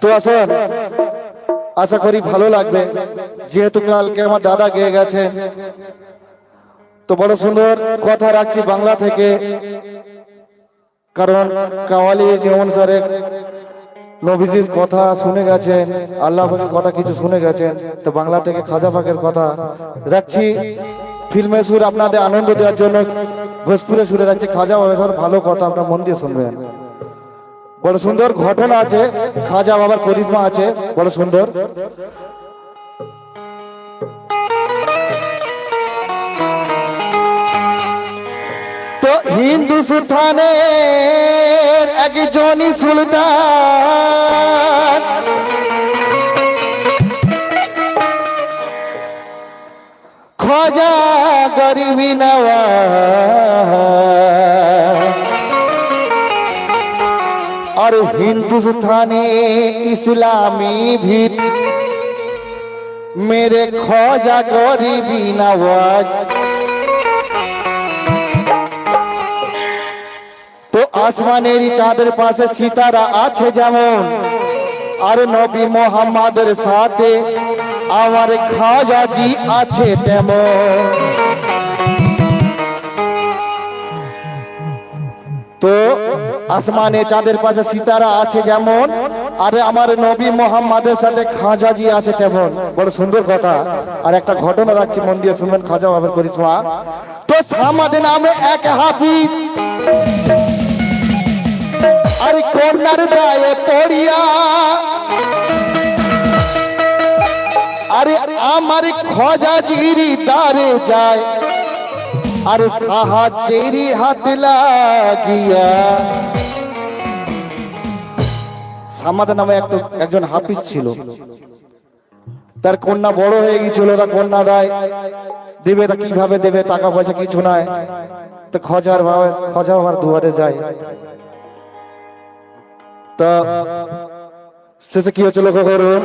তো আসুন, আশা করি ভালো লাগবে। যেহেতু কালকে আমার দাদা গেয়ে গেছে। তো বড় সুন্দর কথা রাখছি বাংলা থেকে। কারণ কাওয়ালি নিয়ম অনুসারে নবীজির কথা শুনে গেছেন, আল্লাহ কথা কিছু শুনে গেছেন, তো বাংলা থেকে খাজা পাকের কথা রাখছি। ফিল্মের সুর আপনাদের আনন্দ দেওয়ার জন্য ভোজপুরে সুরে রাখছি, খাজা বাবার ভালো কথা আপনার মন দিয়ে শুনবেন। বড় সুন্দর ঘটনা আছে, খাজা বাবার করিজমা আছে, বড় সুন্দর। সুলতানের একজনই সুলতান। খোঁজা গরিবি নওয়া। আর হিন্দুস্থানে ইসলামী ভিত। মেরে খোঁজা গরিবি নওয়াজ আসমানের চাঁদের পাশে সিতারা আছে যেমন। আর নবী মোহাম্মদের সাথে আমার খাজাজি আছে তেমন। তো আসমানে চাঁদের পাশে সিতারা আছে যেমন, আর আমার নবী মোহাম্মদের সাথে খাজাজি আছে তেমন। বড় সুন্দর কথা। আর একটা ঘটনা রাখছি, মন দিয়ে শুনবেন, খাজা বাবার করিসমা তো সামাদ নামে এক হাফিজ। আর কন্যার দায়ে পড়িয়া, আরে আমার খজাজির দারে যায়, আর সাহায্যেরই হাত লাগিয়া। সামাদ নামে একটা একজন হাফিজ ছিল। তার কন্যা বড় হয়ে গেছিল তা কন্যা দেয়। দেবে তা কীভাবে দেবে, টাকা পয়সা কিছু নাই। তো খজার ভাবে খজা আমার দুয়ারে যায়। তা শেষে কি হচ্ছিল করুন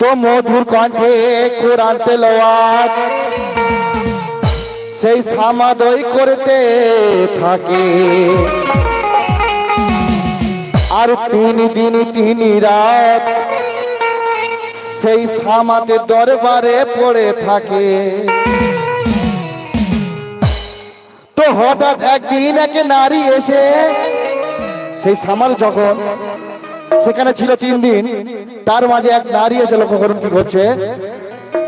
তো মধুর কণ্ঠে কোরআন তেলাওয়াত। সেই সামাদই করতে থাকে। আর তিন দিন, তিন রাত সেই সামাদের দরবারে পড়ে থাকে। তো হঠাৎ একদিন এক নারী এসে, সেই সামাল যখন সেখানে ছিল তিন দিন, তার মাঝে এক নারী এসে লক্ষ্য করুন কি করছে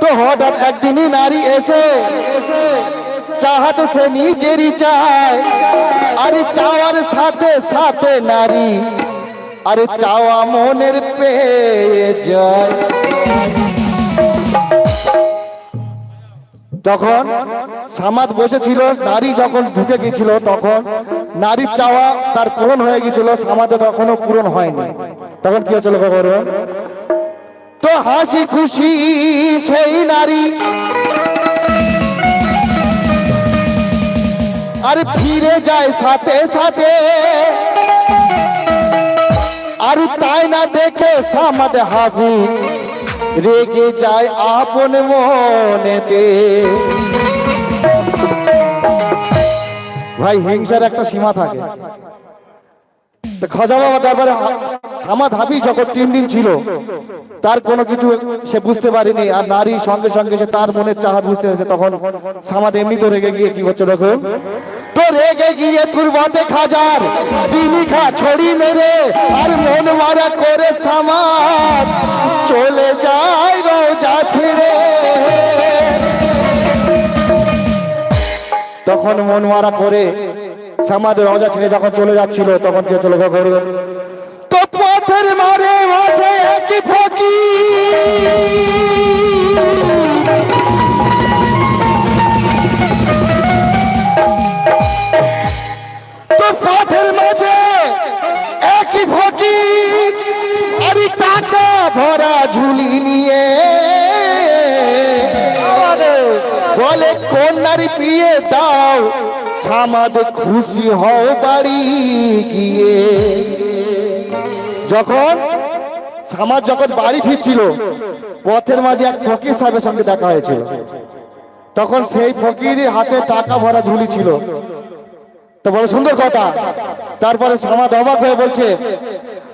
তো হঠাৎ একদিনই নারী এসে, চাহাতে সে নিজেরই চায়, আরে চাওয়ার সাথে সাথে নারী, আরে চাওয়া মনের পেয়ে যায়। তখন সামাদ বসেছিল, নারী যখন ঢুকে গেছিল, তখন নারীর চাওয়া তার পূরণ হয়ে গেছিল সামাদে তখনও পূরণ হয়নি। তখন কি হচ্ছিল করুন তো হাসি খুশি সেই নারী। আর ফিরে যায় সাথে সাথে। আর তাই না দেখে সামাদ হাবি রেগে যায় আপন মনেতে। ভাই, হিংসার একটা সীমা থাকে। খাজা বাবা তারপরে সামাদ হাবি যখন তিন দিন ছিল, তার কোনো কিছু সে বুঝতে পারেনি। আর নারী সঙ্গে সঙ্গে সে তার মনের চাহাত বুঝতে পেরেছে। তখন সামাদ এমনি তো রেগে গিয়ে কি হচ্ছে দেখুন? তো রেগে গিয়ে তুরবাতে খাজার বিলিখা ছড়ি মেরে আর মন মারা করে সামাদ চলে যায় রোজা ছেড়ে। তখন মন মারা করে সামাদের রোজা ছেড়ে যখন চলে যাচ্ছিল, তখন কে চলে করবেন তো পথের মারে মাঝে একই ফকি মাঝে, একই ফকির ভরা ঝুলি নিয়ে। বলে দাও, সামাদ খুশি হও বাড়ি গিয়ে। যখন সামাদ যখন বাড়ি ফিরছিল, পথের মাঝে এক ফকির সাহেবের সঙ্গে দেখা হয়েছিল। তখন সেই ফকির হাতে টাকা ভরা ঝুলি ছিল। তো বড় সুন্দর কথা। তারপরে সামাদ অবাক হয়ে বলছে,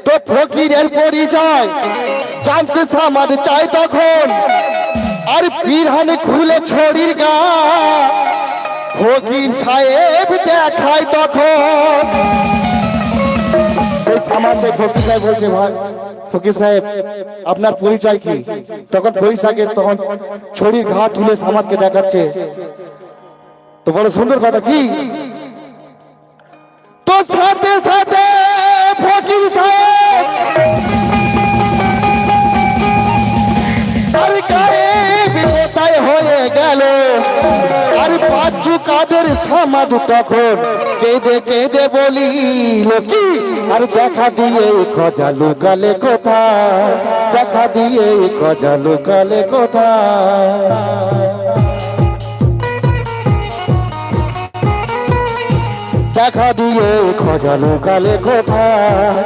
তো ফকিরের পরিচয় জানতে সামাদ চাই তখন। আর পিরহানে খুলে ছড়ির গা, ফকির সাহেব দেখায় তখন। সেই সামাদ, সেই ফকির সাহেব বলছে, ভাই, ফকির সাহেব, আপনার পরিচয় কি? তখন ফকির সাহেব তখন ছড়ির ঘা তুলে সামাদকে দেখাচ্ছে। তো বড় সুন্দর কথা কি? সাথে সাথে ফকির সাহেব। গায়েব হয়ে গেল। আর পাঁচু কাদের সামাদ তখন কেঁদে কেঁদে বলি কি? আর দেখা দিয়ে খোঁজা লুকালে কোথায় দেখা দিয়ে খোঁজা লুকালে কোথায় দেখা দিয়ে খোঁজা কালে কোথায়?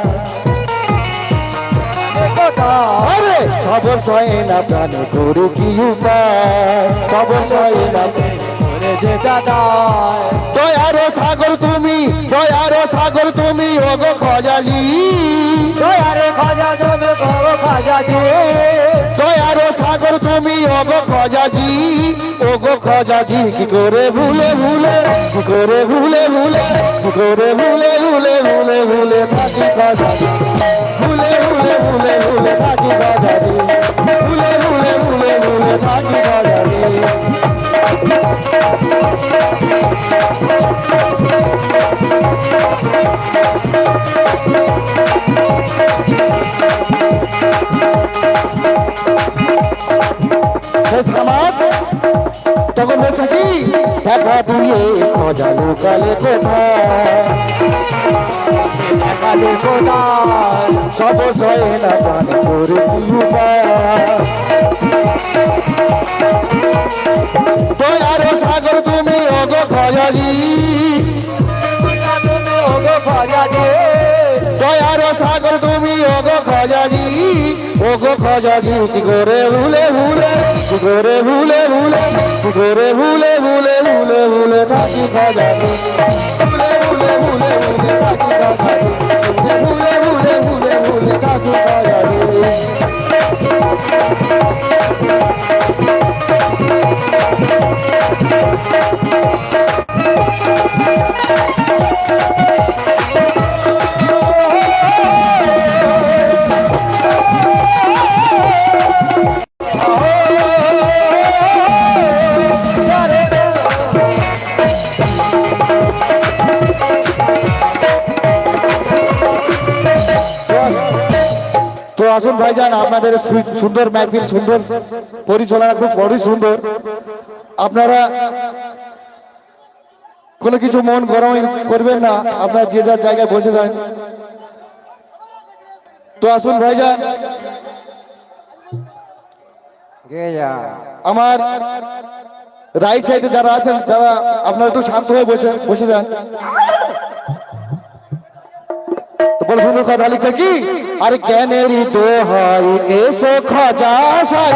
সব সয় না প্রাণ করু কি উপায়? সব সয় না দয়ারো সাগর তুমি দয়ারো সাগর তুমি ওগো খজালি। দয়ারো সাগর তুমি ওগো খজাজি ওগো খজাজি কি করে ভুলে ভুলে কি করে ভুলে ভুলে কি করে ভুলে ভুলে ভুলে ভুলে থাকি খজাজি ভুলে ভুলে ভুলে ভুলে থাকি খজাজি ভুলে ভুলে ভুলে ভুলে থাকি খজাজি তখন বলছে কি দেখা দিয়ে খোঁজা লুকালে কোথায় সব সয় না পান করে কি উপায় দয়ারো সাগর তুমি অগো খয়ালি দয়ারো সাগর তুমি অগো খজাজি ওগো খজাজি কি করে ভুলে ভুলে, কি করে ভুলে ভুলে, কি করে ভুলে ভুলে ভুলে ভুলে থাকি খজাজি ভুলে ভুলে আসুন ভাইজান, আপনাদের সুন্দর মাহফিল, সুন্দর পরিচালনা, খুব বড়ই সুন্দর। আপনারা কোনো কিছু মন গরম করবেন না, আপনারা যে যার জায়গায় বসে যান। তো আসুন ভাইজান। আমার রাইট সাইডে যারা আছেন, যারা আপনারা একটু শান্ত হয়ে বসে বসে যান। বড় সুন্দর কথা লিখছে কি? আর জ্ঞানেরই তো হয় এসো খাজা সাই।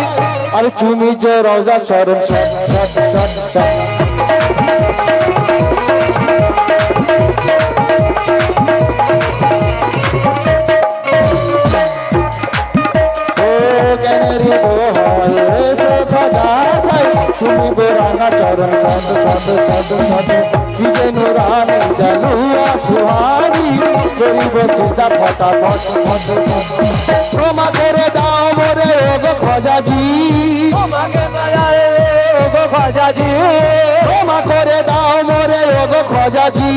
আর চুমি যে রওজা শরম সব সব সব সব ও জ্ঞানেরই তো এসো খাজা সাই। চুমি বেরাঙা চরণ সদ সদ সদ সদ বিজয় নুরানি জালুয়া সুহারি। করিব সুতা ফটা ফট ফট ক্ষমা করে দাও মোরে ওগো খজাজি। ক্ষমা করে দাও মোরে ওগো খজাজি।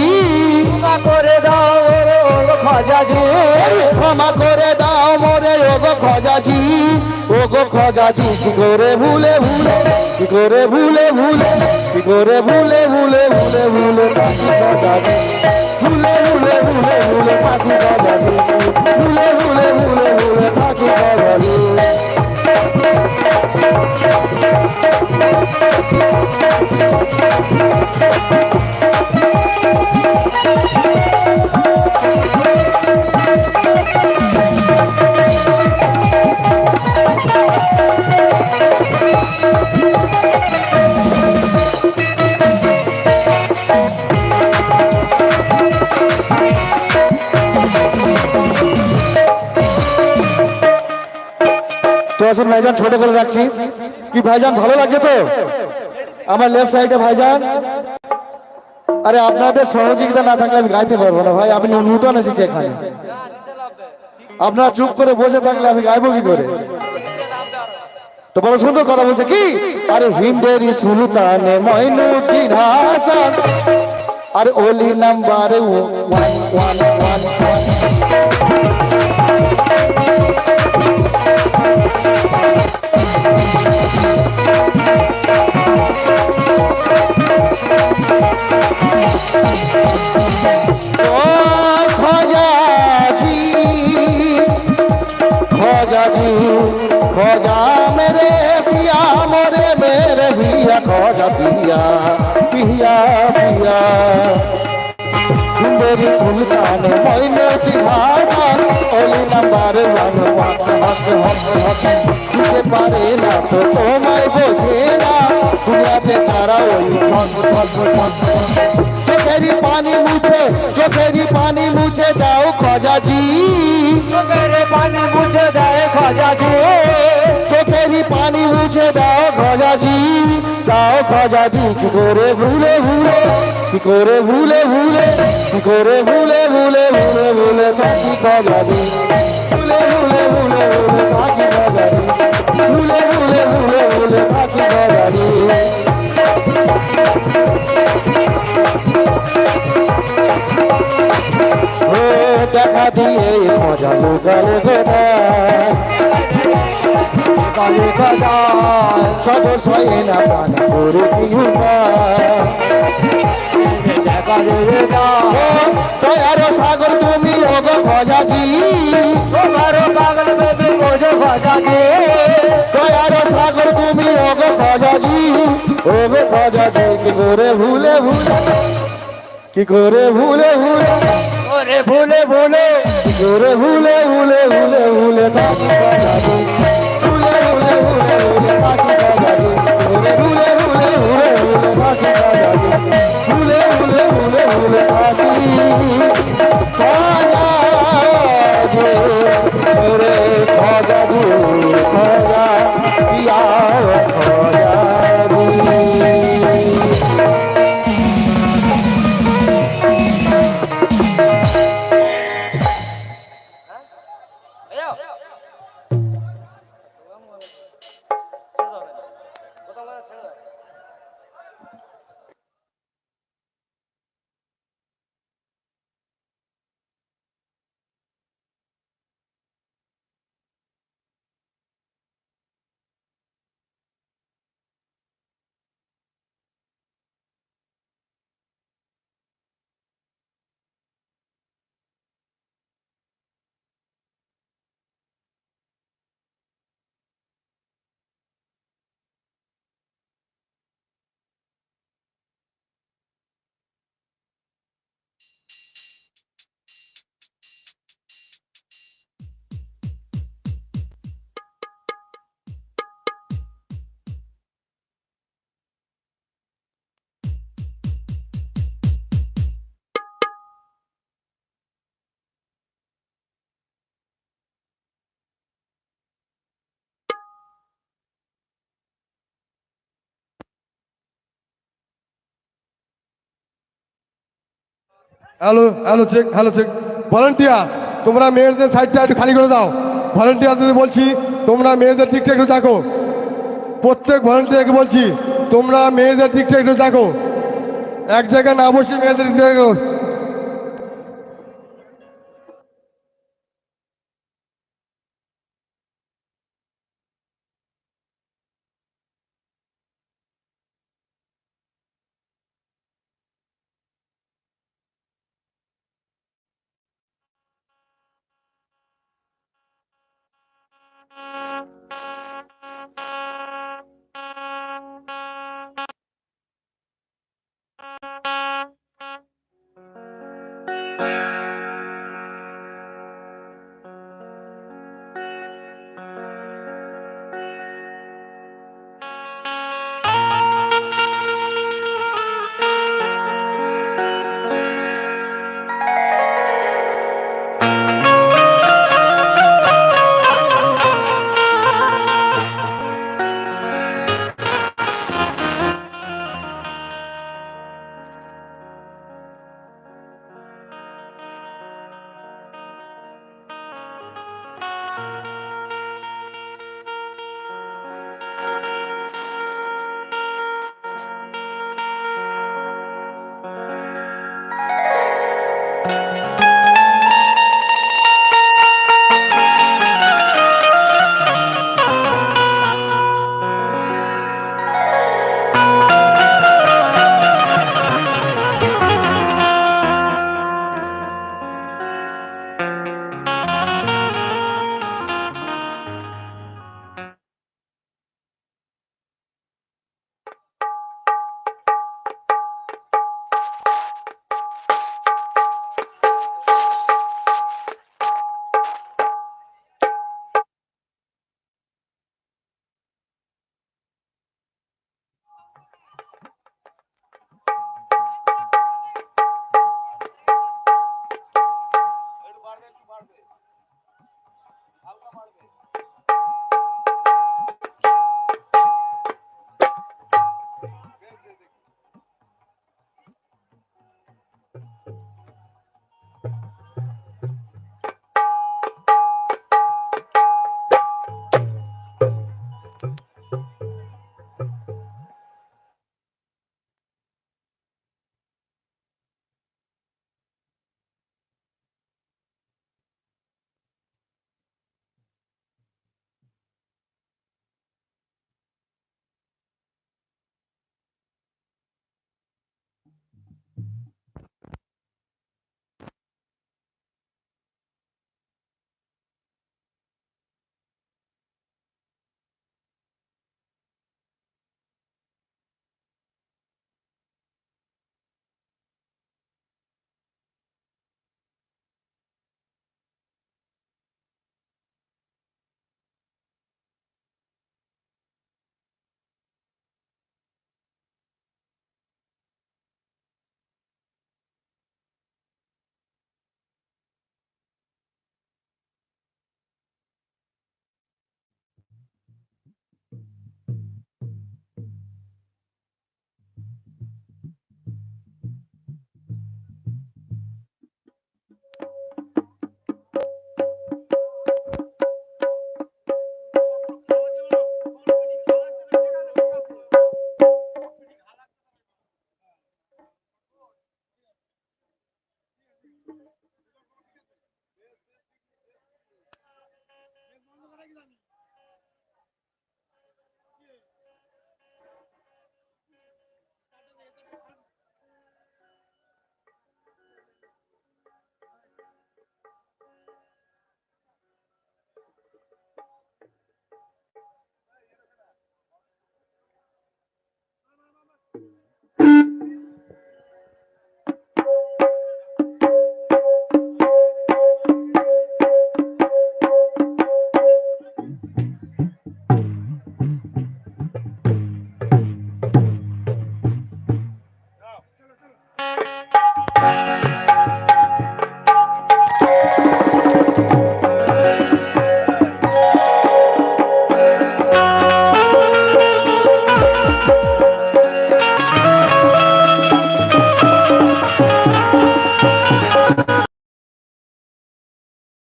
ক্ষমা করে দাও মোরে, ও গো খজাজি। ও গো খজাজি, কি করে ভুলে ভুলে, কি করে ভুলে ভুলে, কি করে ভুলে ভুলে ভুলে ভুলে খজাজি ভুলে ভুলে ভুলে ভুলে পাখি খজাজি ভুলে ভুলে ভুলে ভুলে পাখি খজাজি তো ভাইজান, ভালো লাগছে তো? আমার লেফট সাইডে ভাইজান। আরে, আপনাদের সহযোগিতা না থাকলে আমি গাইতে পারব না ভাই আমি নূতন এসেছি এখানে। আপনারা চুপ করে বসে থাকলে আমি গাইবো কি করে? তো বড় সুন্দর কথা বলছে কি? আরে, হিন্দেরি সুলতানে মইনুদ্দিন আর ওলি number one one one one. পিয়া পিয়া পিয়া সুন্দরী সুলতান মৈনতি ভাষান ওলি নাম্বার ওয়ান ওয়ান হক হক হক দিতে পারে না তো তোমায় বোঝে না দুনিয়াতে তারা ওই ঠক ঠক ঠক চোখেরই পানি মুছে চোখেরই পানি মুছে দাও খজাজি মেরে পানি মুছে দেয় খজাজি চোখেরই পানি মুছে দাও খজাজি দাও খজাজি কি করে ভুলে ভুলে কি করে ভুলে ভুলে কি করে ভুলে ভুলে ভুলে ভুলে থাকি খজাজি ভুলে ভুলে ভুলে ভুলে থাকি খজাজি ভুলে মজা লোকালে গোনা কালি গজায় সদর ছয়ে না পান করে কিহুমা দেখা দেবে না দয়ার সাগর তুমি ওগো খজাজি তোমার পাগল বেবি বোঝো খজাজি দয়ার সাগর তুমি ওগো খজাজি ওগো খজাজি কি করে ভুলে ভুলে কি করে ভুলে ভুলে ওরে ভুলে ভুলে কি করে ভুলে ভুলে ভুলে ভুলে থাকি খজাজি ভুলে ভুলে ভুলে ভুলে থাকি খজাজি ভুলে ভুলে ভুলে ভুলে ভুলে থাকি খজাজি ভুলে ভুলে ভুলে ভুলে থাকি খজাজি ওরে খজাজি পিয়া খজাজি hello hello check hello check volunteer তোমরা মেয়েদের সাইডটা একটু খালি করে দাও। ভলেন্টিয়ারদের বলছি, তোমরা মেয়েদের দিকটা একটু দেখো। প্রত্যেক ভলেন্টিয়ারকে বলছি, তোমরা মেয়েদের দিকটা একটু দেখো। এক জায়গায় না বসে মেয়েদের দেখো।